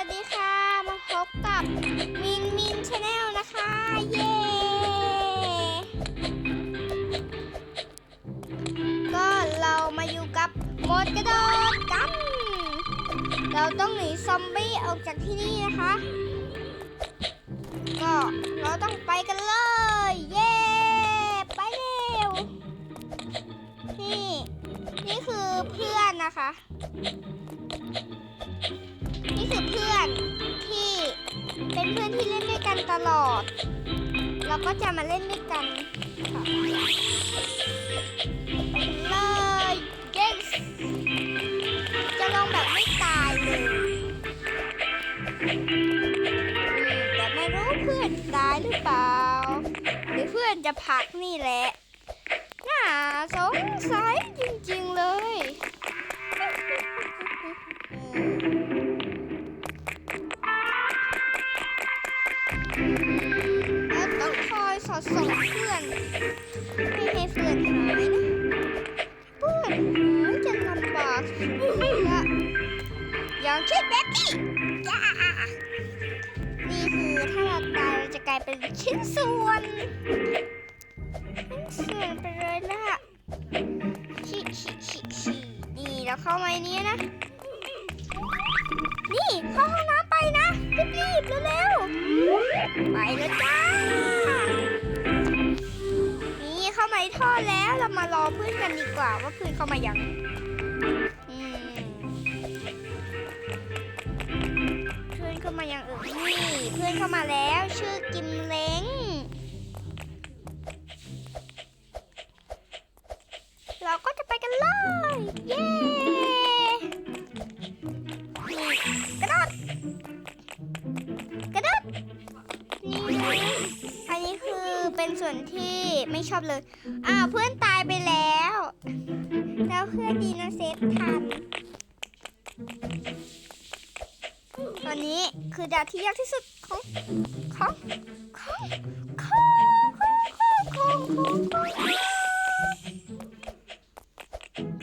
วัสดีค่ะ มาพบกับมินมินชาแนลนะคะ เย้ ก็เรามาอยู่กับโหมดกระโดดกัน เราต้องหนีซอมบี้ออกจากที่นี่นะคะ ก็เราต้องไปกันเลย เย้ ไปเร็ว นี่ นี่คือเพื่อนนะคะ คือเพื่อนที่เป็นเพื่อนที่เล่นด้วยกันตลอด เราก็จะมาเล่นด้วยกันเลยเย้จะลงแบบไม่ตายเลยแต่ไม่รู้เพื่อนตายหรือเปล่า หรือเพื่อนจะผลักนี่แหละน่าสงสัยจริงๆเลยำบากละอย่างเช่นแบ็คกี้ย่านี่คือถ้าเราตายเราจะกลายเป็นชิ้นส่วนชิ้นส่วนไปเลยล่ะชิชิชิชินี่เราเข้ามาในนี้นะ นี่เข้าห้องน้ำไปนะรีบๆเร็วๆไปแล้วจ้านี่เข้ามาในท่อแล้วเรามารอเพื่อนกันดีกว่าว่าเพื่อนเข้ามายัง มายังเออนี่เพื่อนเข้ามาแล้วชื่อกิมเล้ง เราก็จะไปกันเลย เย้กระโดดกระโดดนี่อันนี้คือเป็นส่วนที่ไม่ชอบเลยอ้าเพื่อน อด่านที่ยากที่สุดของของของของของของ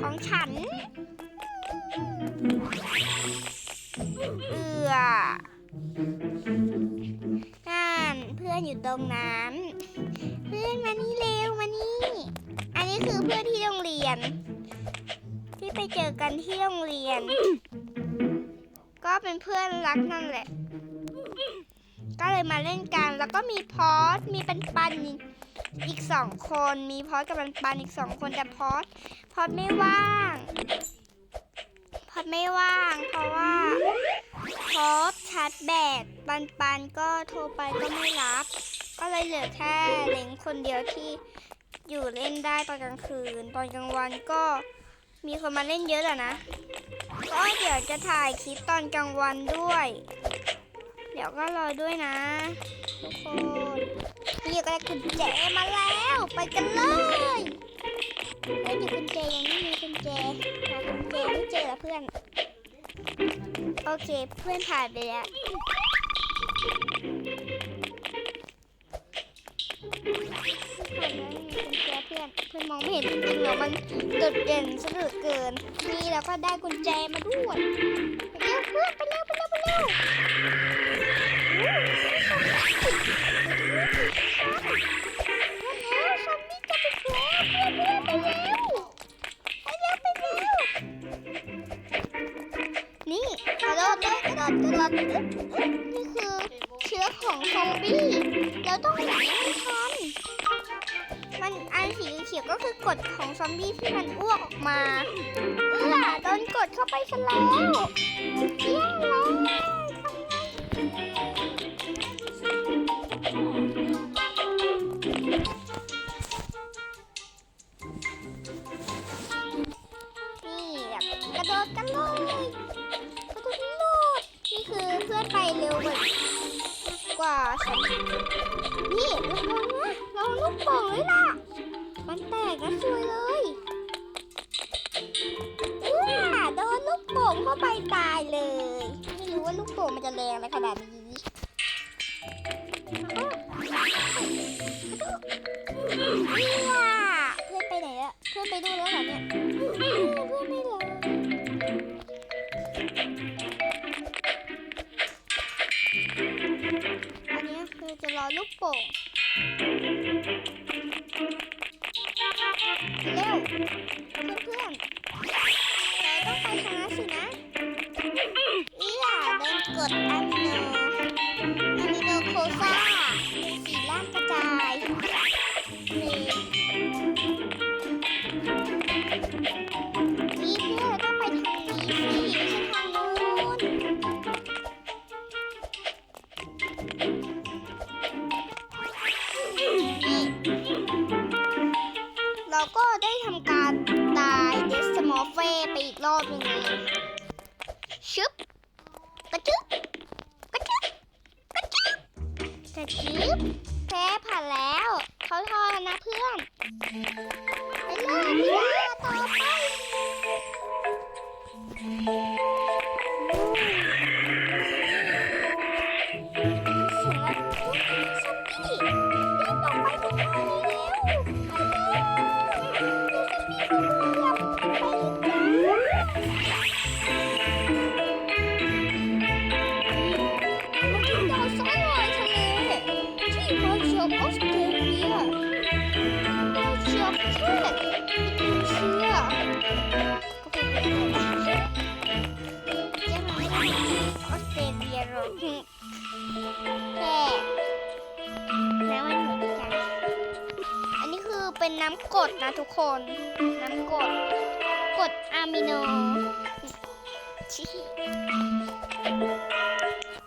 ของฉันเอือนั่นเพื่อนอยู่ตรงนั้น เพื่อนมานี่เร็วมานี่ อันนี้คือเพื่อนที่โรงเรียน ที่ไปเจอกันที่โรงเรียน ก็เป็นเพื่อนรักนั่นแหละ ก็เลยมาเล่นกัน แล้วก็มีพอสมีปันปันอีกสองคน มีพอสกับปันปันอีกสองคนแต่พอสพอสไม่ว่าง พอสไม่ว่าง เพราะว่าพอสชาร์จแบตปันปันก็โทรไปก็ไม่รับ ก็เลยเหลือแค่เล้งคนเดียวที่อยู่เล่นได้ตอนกลางคืน ตอนกลางวันก็มีคนมาเล่นเยอะแหละนะ ก็เดี๋ยวจะถ่ายคลิปตอนกลางวันด้วย เดี๋ยวก็รอด้วยนะ ทุกคนนี่ก็ได้กุญแจมาแล้ว ไปกันเลยเฮ้ยมีกุญแจยังไม่มีกุญแจหากุญแจไม่เจอละเพื่อน โอเคเพื่อนผ่านไปแล้วผ่านแล้วมีกุญแจเพื่อนเพื่อนมองไม่เห็นจริงๆหรอมันโดดเด่นสะดุดเกิน นี่แล้วก็ได้กุญแจมาด้วยไปเร็วเพื่อนไปเร็ว นี่กระโดดเลยกระโดดกระนี่คือเชื้อของซอมบี้เราต้องหนีให้ทันมันอันสีเขียวก็คือกฎของซอมบี้ที่มันอ้วกออกมา ล่ะโดนกดเข้าไปซะแล้วแย่แล้ว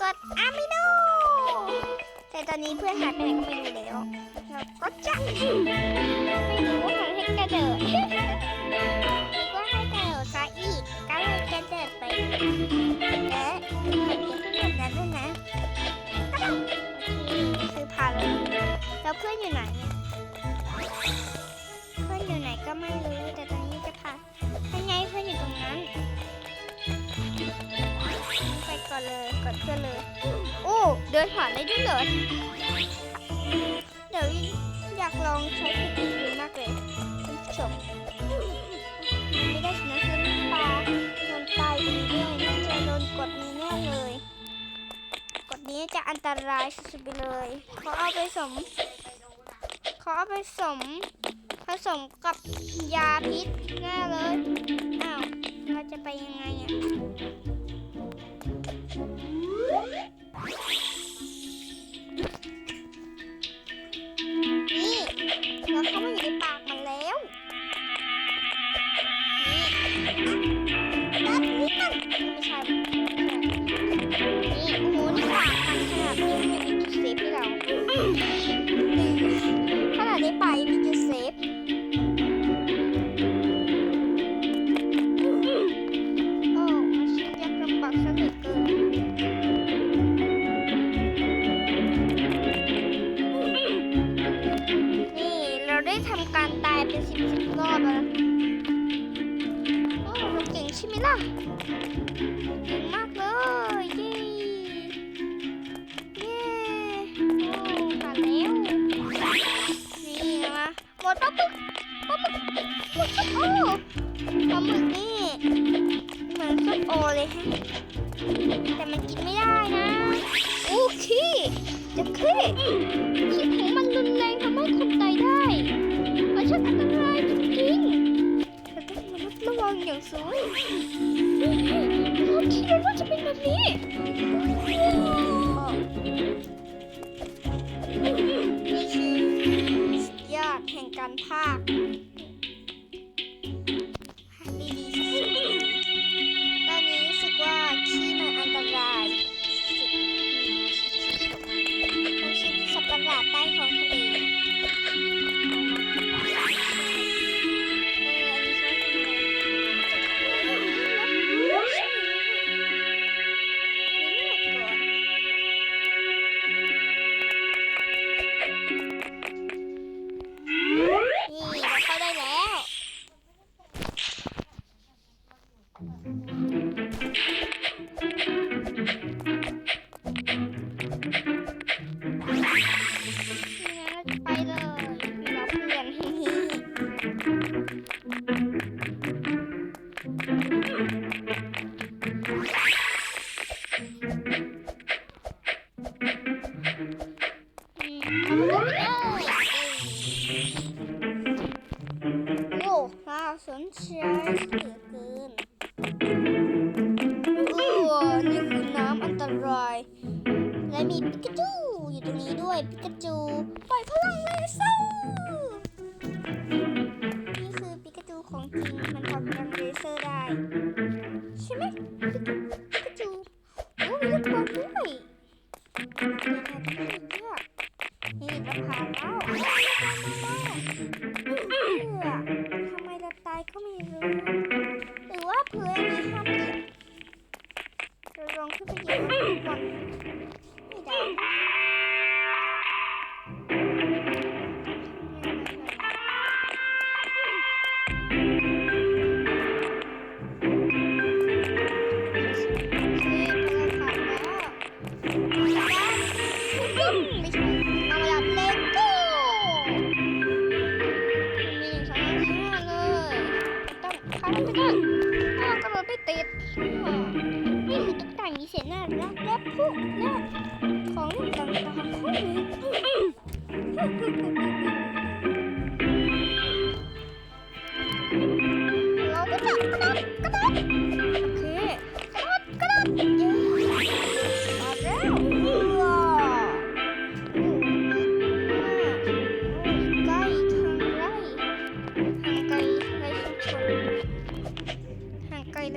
กดอะมิโน แต่ตอนนี้เพื่อนหายไปไหนก็ไม่รู้แล้วเราก็จะไม่รู้ว่าให้กระเดิดนึกว่าให้กระโดดซะอีกก็เลยกระเดิดไปเอ๊ะมันจะขึ้นแบบนั้นด้วยนะคือพาแล้วแล้วเพื่อนอยู่ไหน เพื่อนอยู่ไหนก็ไม่รู้แต่ เลยกดเพื่อเลยโอ้เดินผ่านได้ด้วยเหรอเดี๋ยวอยากลองใช้สกิลดูมากเลยคุณผู้ชมไม่ได้ชนะคือปลาโดนตายดีด้วยน่าจะโดนกดนี้แน่เลย กดนี้จะอันตรายสุดๆไปเลยเขาเอาไปสมเขาเอาไปสมผสมกับยาพิษแน่เลยอ้าวเราจะไปยังไงอะ เราเข้ามาอยู่ในปากมันแล้วนี่รับนี่มันไม่ใ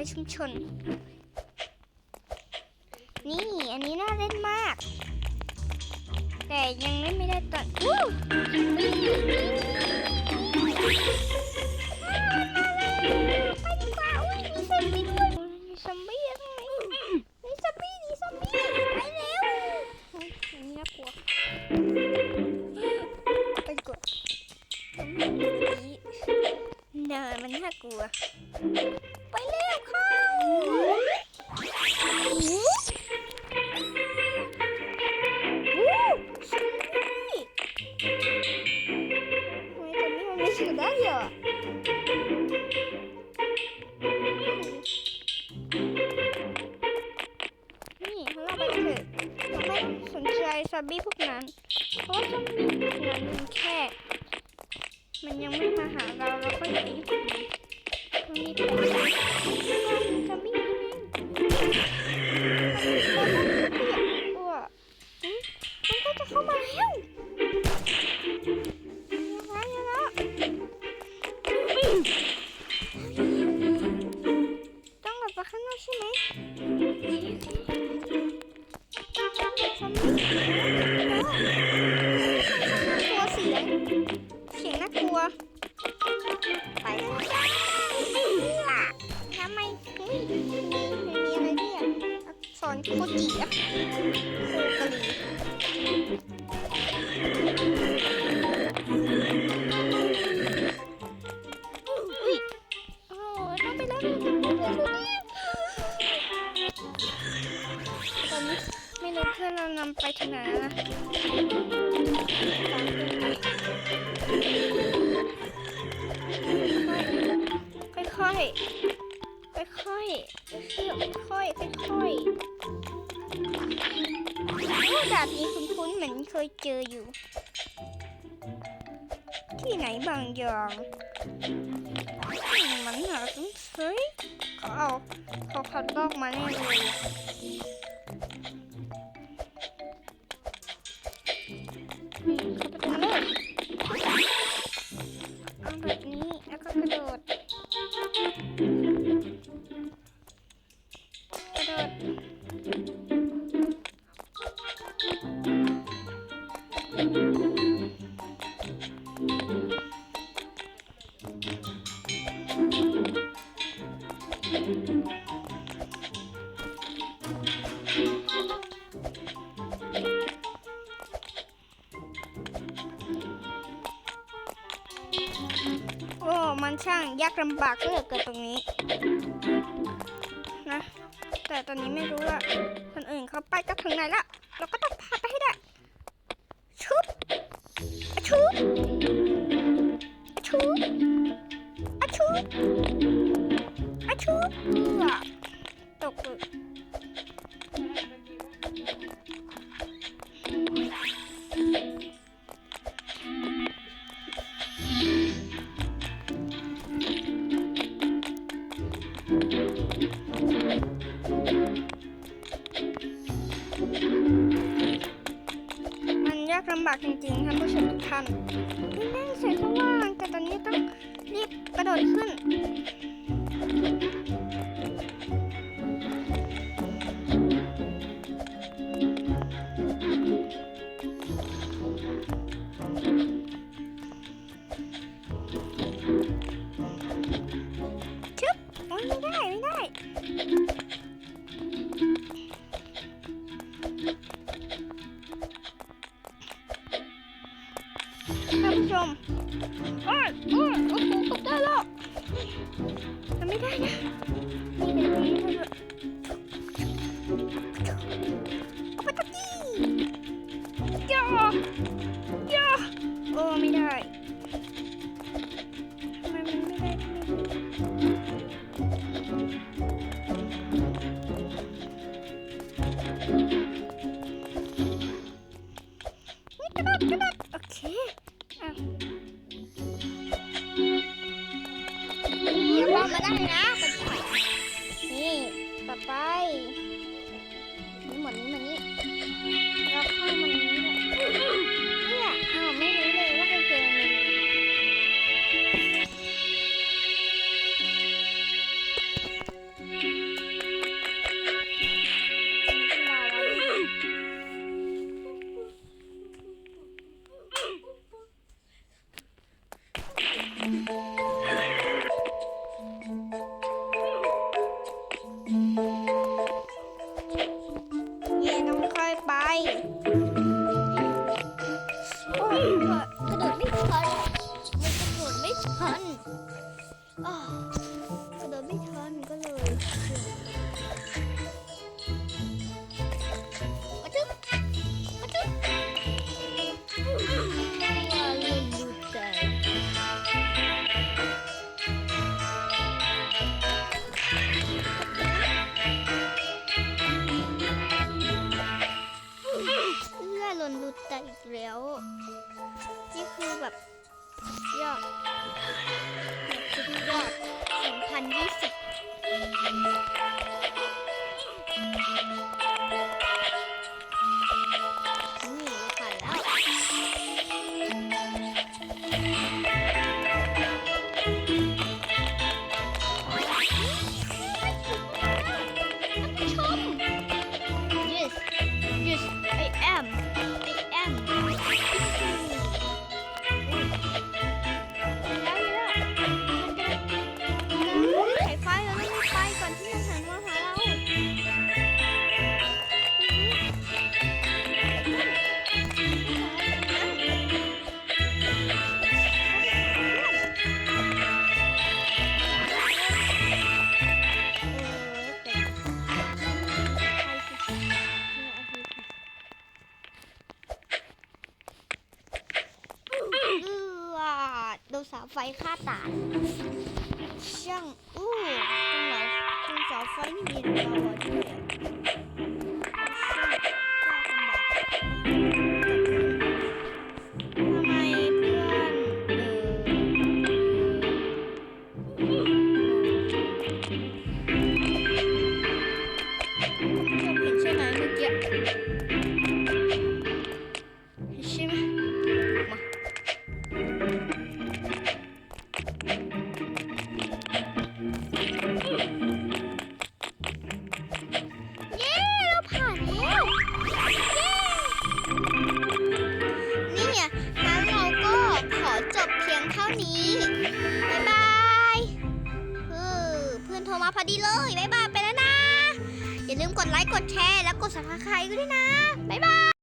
ชุมชน นี่อันนี้น่าเล่นมาก แต่ยังเล่นไม่ได้ตอน ไปแล้วตอนนี้ไม่รู้เพื่อนเรานำไปชนะค่อยค่อยค่อยค่อยค่อยค่อยค่อยแบบนี้คุ้นๆเหมือนเคยเจออยู่ ที่ไหนบางอย่างมันหาคุ้ เฮ้ยเขาเอาเขาคัดลอกมาแน่เลยันช่างยากลำบากเหลือเกิดตรงนี้นะ แต่ตอนนี้ไม่รู้ว่าคนอื่นเขาไปก็ถึงไหนละเราก็ต้องพาไปให้ได้ ชุบชุบชุบชุบชุบตกำบากจริงๆท่านผู้ชมทุกท่านที่นั่งสวยสว่างแต่ตอนนี้ต้องรีบกระโดดขึ้น เหมือนนี้หมือนนี้ हाँ